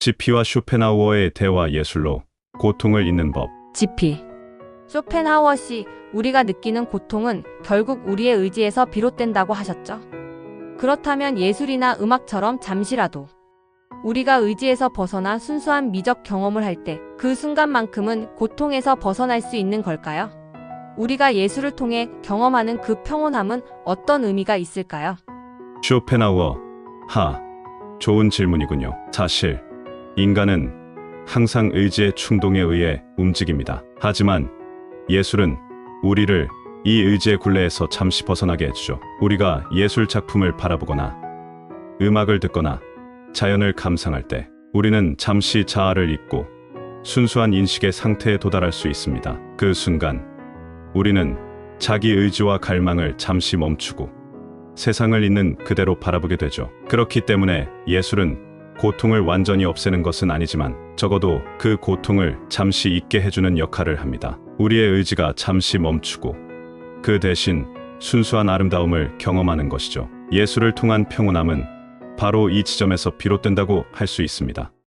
지피와 쇼펜하우어의 대화 예술로 고통을 잊는 법. 지피. 쇼펜하우어 씨, 우리가 느끼는 고통은 결국 우리의 의지에서 비롯된다고 하셨죠. 그렇다면 예술이나 음악처럼 잠시라도 우리가 의지에서 벗어나 순수한 미적 경험을 할 때 그 순간만큼은 고통에서 벗어날 수 있는 걸까요? 우리가 예술을 통해 경험하는 그 평온함은 어떤 의미가 있을까요? 쇼펜하우어. 하. 좋은 질문이군요. 사실 인간은 항상 의지의 충동에 의해 움직입니다. 하지만 예술은 우리를 이 의지의 굴레에서 잠시 벗어나게 해주죠. 우리가 예술 작품을 바라보거나 음악을 듣거나 자연을 감상할 때 우리는 잠시 자아를 잊고 순수한 인식의 상태에 도달할 수 있습니다. 그 순간 우리는 자기 의지와 갈망을 잠시 멈추고 세상을 있는 그대로 바라보게 되죠. 그렇기 때문에 예술은 고통을 완전히 없애는 것은 아니지만 적어도 그 고통을 잠시 잊게 해주는 역할을 합니다. 우리의 의지가 잠시 멈추고 그 대신 순수한 아름다움을 경험하는 것이죠. 예술을 통한 평온함은 바로 이 지점에서 비롯된다고 할 수 있습니다.